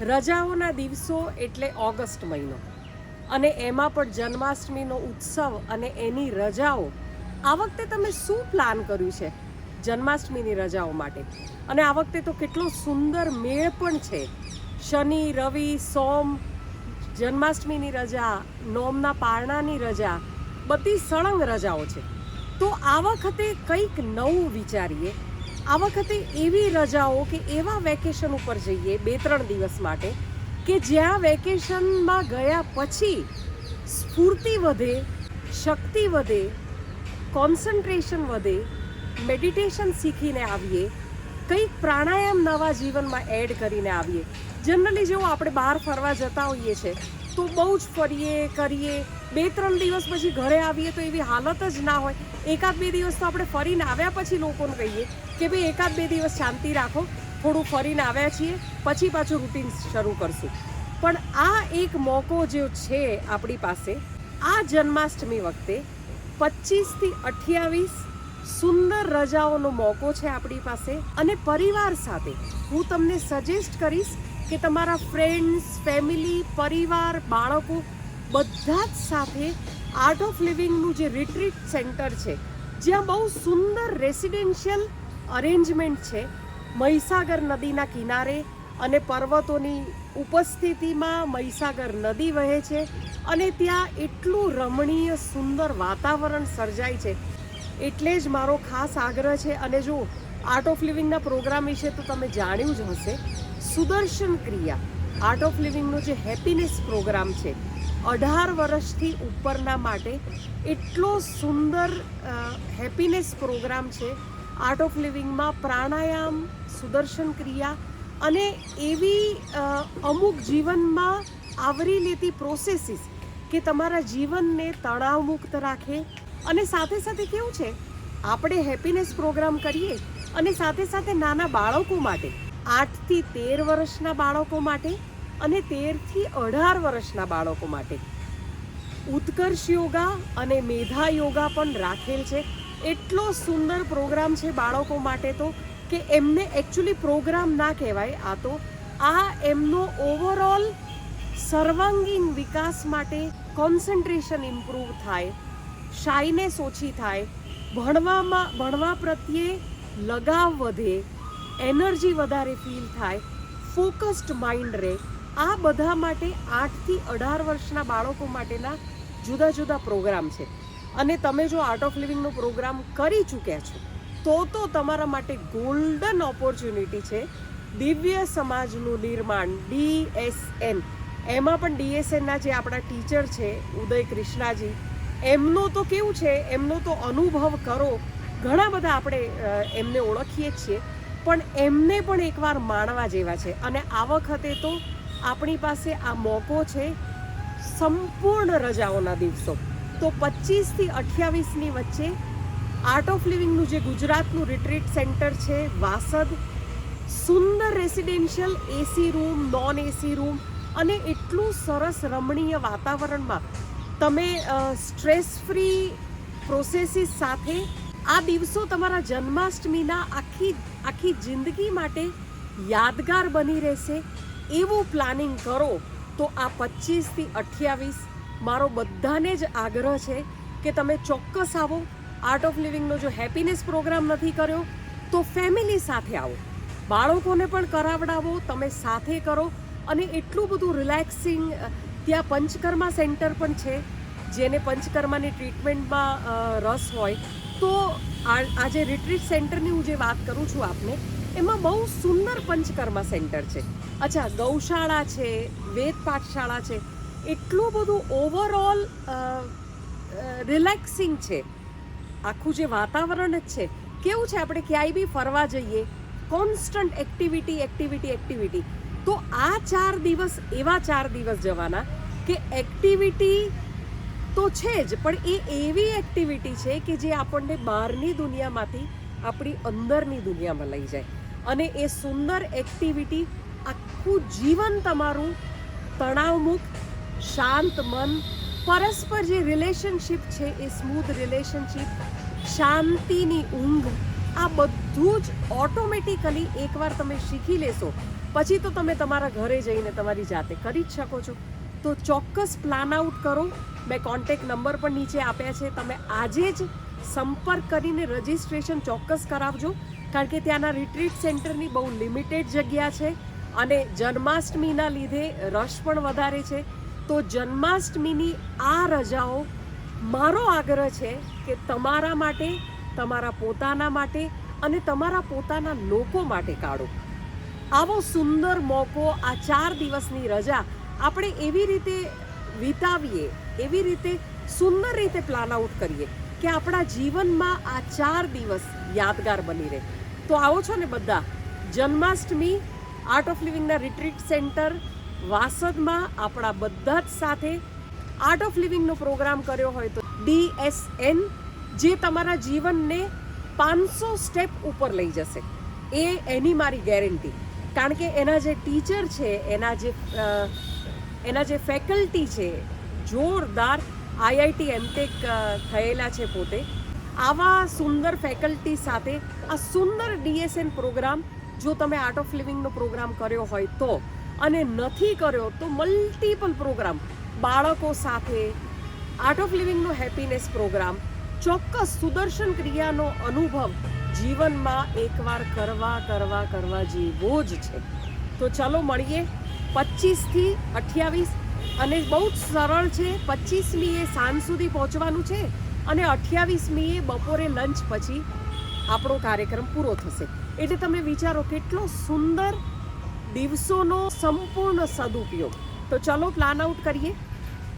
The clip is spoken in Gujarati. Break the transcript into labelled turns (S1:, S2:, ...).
S1: રજાઓના દિવસો એટલે ઓગસ્ટ મહિનો. અને એમાં પણ જન્માષ્ટમીનો ઉત્સવ અને એની રજાઓ. આ વખતે તમે શું પ્લાન કર્યું છે જન્માષ્ટમીની રજાઓ માટે? અને આ વખતે તો કેટલો સુંદર મેળ પણ છે. શનિ, રવિ, સોમ, જન્માષ્ટમીની રજા, નોમના પારણાની રજા, બધી સળંગ રજાઓ છે. તો આ વખતે કંઈક નવું વિચારીએ. આ વખતે એવી રજાઓ કે એવા વેકેશન ઉપર જઈએ બે ત્રણ દિવસ માટે કે જ્યાં વેકેશનમાં ગયા પછી સ્ફૂર્તિ વધે, શક્તિ વધે કોન્સન્ટ્રેશન વધે મેડિટેશન શીખીને આવીએ, કંઈક પ્રાણાયામ નવા જીવનમાં એડ કરીને આવીએ. જનરલી જેવું આપણે બહાર ફરવા જતા હોઈએ છીએ તો બહુ જ ફરીએ, કરીએ બે ત્રણ દિવસ પછી ઘરે આવીએ તો એવી હાલત જ ના હોય. એકાદ બે દિવસ તો આપણે ફરીને આવ્યા પછી લોકોને કહીએ કે ભાઈ એકાદ બે દિવસ શાંતિ રાખો, થોડું ફરીને આવ્યા છીએ, પછી પાછું રૂટીન શરૂ કરશું. પણ આ એક મોકો જે છે આપણી પાસે, આ જન્માષ્ટમી વખતે પચીસથી અઠ્યાવીસ સુંદર રજાઓનો મોકો છે આપણી પાસે અને પરિવાર સાથે હું તમને સજેસ્ટ કરીશ કે તમારા ફ્રેન્ડ્સ ફેમિલી પરિવાર, બાળકો બધા જ સાથે આર્ટ ઓફ લિવિંગનું જે રિટ્રીટ સેન્ટર છે, જ્યાં બહુ સુંદર રેસિડેન્શિયલ અરેન્જમેન્ટ છે. મહીસાગર નદીના કિનારે અને પર્વતોની ઉપસ્થિતિમાં મહીસાગર નદી વહે છે અને ત્યાં એટલું રમણીય સુંદર વાતાવરણ સર્જાય છે. એટલે જ મારો ખાસ આગ્રહ છે અને જો આર્ટ ઓફ લિવિંગના પ્રોગ્રામ વિશે તો તમે જાણ્યું જ હશે. સુદર્શન ક્રિયા આર્ટ ઓફ લિવિંગનો જે હેપીનેસ પ્રોગ્રામ છે અઢાર વર્ષથી ઉપરના માટે એટલો સુંદર હેપીનેસ પ્રોગ્રામ છે. આર્ટ ઓફ લિવિંગમાં પ્રાણાયામ, સુદર્શન ક્રિયા અને એવી અમુક જીવનમાં આવરી લેતી પ્રોસેસીસ કે તમારા જીવનને તણાવમુક્ત રાખે અને સાથે સાથે કેવું છે? આપણે હેપીનેસ પ્રોગ્રામ કરીએ અને સાથે સાથે નાના બાળકો માટે, આઠથી તેર વર્ષના બાળકો માટે અને તેરથી અઢાર વર્ષના બાળકો માટે. ઉત્કર્ષ યોગા અને મેધા યોગા પણ રાખેલ છે. એટલો સુંદર પ્રોગ્રામ છે બાળકો માટે તો કે એમને એકચ્યુઅલી પ્રોગ્રામ ના કહેવાય. આ તો આ એમનો ઓવરઓલ સર્વાંગીણ વિકાસ માટે કોન્સન્ટ્રેશન ઇમ્પ્રૂવ થાય શાઈનેસ ઓછી થાય, ભણવામાં, ભણવા પ્રત્યે લગાવ વધે એનર્જી વધારે ફીલ થાય ફોકસ્ડ માઇન્ડ રહે આ બધા માટે આઠથી અઢાર વર્ષના બાળકો માટેના જુદા જુદા પ્રોગ્રામ છે. અને તમે જો આર્ટ ઓફ લિવિંગનો પ્રોગ્રામ કરી ચૂક્યા છો, તો તો તમારા માટે ગોલ્ડન ઓપોર્ચ્યુનિટી છે દિવ્ય સમાજનું નિર્માણ ડીએસએન એમાં પણ ડીએસએનના જે આપણા ટીચર છે, ઉદય કૃષ્ણાજી, એમનો તો કેવું છે, એમનો તો અનુભવ કરો. ઘણા બધા આપણે એમને ઓળખીએ છીએ. પણ એમને પણ એકવાર માણવા જેવા છે. અને આ વખતે તો આપણી પાસે આ મોકો છે સંપૂર્ણ રજાઓના દિવસો. તો પચીસથી અઠ્યાવીસની વચ્ચે આર્ટ ઓફ લિવિંગનું જે ગુજરાતનું રિટ્રીટ સેન્ટર છે, વાસદ, સુંદર residential AC room non AC room અને એટલું સરસ રમણીય વાતાવરણમાં તમે સ્ટ્રેસ ફ્રી પ્રોસેસીસ સાથે આ દિવસો તમારા જન્માષ્ટમીના આખી આખી જિંદગી માટે યાદગાર બની રહેશે. એવું પ્લાનિંગ કરો તો આ પચીસથી અઠ્યાવીસ મારો બધાને જ આગ્રહ છે કે તમે ચોક્કસ આવો. આર્ટ ઓફ લિવિંગનો જો હેપીનેસ પ્રોગ્રામ નથી કર્યો, તો ફેમિલી સાથે આવો. બાળકોને પણ કરાવડાવો, તમે સાથે કરો અને એટલું બધું રિલેક્સિંગ ત્યાં પંચકર્મા સેન્ટર પણ છે. જેને પંચકર્માની ટ્રીટમેન્ટમાં રસ હોય, તો આ આ રિટ્રીટ સેન્ટરની હું જે વાત કરું છું આપને, એમાં બહુ સુંદર પંચકર્મા સેન્ટર છે. અચ્છા, ગૌશાળા છે, વેદ પાઠશાળા છે, એટલું બધું ઓવરઓલ રિલેક્સિંગ છે. આખું જે વાતાવરણ જ છે. કેવું છે આપણે ક્યાંય બી ફરવા જઈએ કોન્સ્ટન્ટ એક્ટિવિટી એક્ટિવિટી એક્ટિવિટી તો આ ચાર દિવસ, એવા ચાર દિવસ જવાના કે એક્ટિવિટી તો છે જ, પણ એ એવી એક્ટિવિટી છે કે જે આપણને બહારની દુનિયામાંથી આપણી અંદરની દુનિયામાં લઈ જાય. અને એ સુંદર એક્ટિવિટી આખું જીવન તમારું તણાવમુક્ત, શાંત મન, પરસ્પર જે રિલેશનશિપ છે એ સ્મૂથ રિલેશનશિપ શાંતિની ઊંઘ, આ બધું જ ઓટોમેટિકલી એકવાર તમે શીખી લેશો. પછી તો તમે તમારા ઘરે જઈને તમારી જાતે કરી જ શકો છો. તો ચોક્કસ પ્લાન આઉટ કરો. મેં કોન્ટેક નંબર પણ નીચે આપ્યા છે. તમે આજે જ સંપર્ક કરીને રજિસ્ટ્રેશન ચોક્કસ કરાવજો. કારણ કે ત્યાંના રિટ્રીટ સેન્ટરની બહુ લિમિટેડ જગ્યા છે. અને જન્માષ્ટમીના લીધે રશ પણ વધારે છે. તો જન્માષ્ટમીની આ રજાઓ મારો આગ્રહ છે કે તમારા માટે, તમારા પોતાના માટે અને તમારા પોતાના લોકો માટે કાઢો. આવો સુંદર મોકો આ ચાર દિવસની રજા આપણે એવી રીતે વિતાવીએ, એવી રીતે સુંદર રીતે પ્લાન આઉટ કરીએ કે આપણા જીવનમાં આ ચાર દિવસ યાદગાર બની રહે. તો આવો છો ને બધા, જન્માષ્ટમી આર્ટ ઓફ લિવિંગના રિટ્રીટ સેન્ટર વાસદમાં આપણા બધા જ સાથે આર્ટ ઓફ લિવિંગનો પ્રોગ્રામ કર્યો હોય તો ડીએસએન જે તમારા જીવનને પાંચસો સ્ટેપ ઉપર લઈ જશે. એ એની મારી ગેરંટી કારણ કે એના જે ટીચર છે, એના જે એના જે ફેકલ્ટી છે, જોરદાર આઈઆઈટી એમટેક થયેલા છે પોતે. આવા સુંદર ફેકલ્ટી સાથે આ સુંદર ડીએસએન પ્રોગ્રામ જો તમે આર્ટ ઓફ લિવિંગનો પ્રોગ્રામ કર્યો હોય તો અને નથી કર્યો તો મલ્ટિપલ પ્રોગ્રામ બાળકો સાથે આર્ટ ઓફ લિવિંગનો હેપીનેસ પ્રોગ્રામ ચોક્કસ સુદર્શન ક્રિયાનો અનુભવ જીવનમાં એકવાર કરવા કરવા કરવા જેવો જ છે. તો ચાલો મળીએ પચીસથી અઠ્યાવીસ અને બહુ જ સરળ છે. પચીસમીએ સાંજ સુધી પહોંચવાનું છે અને અઠ્યાવીસમીએ બપોરે લંચ પછી આપણો કાર્યક્રમ પૂરો થશે. એટલે તમે વિચારો કેટલો સુંદર દિવસોનો સંપૂર્ણ સદુપયોગ. તો ચલો પ્લાન આઉટ કરીએ.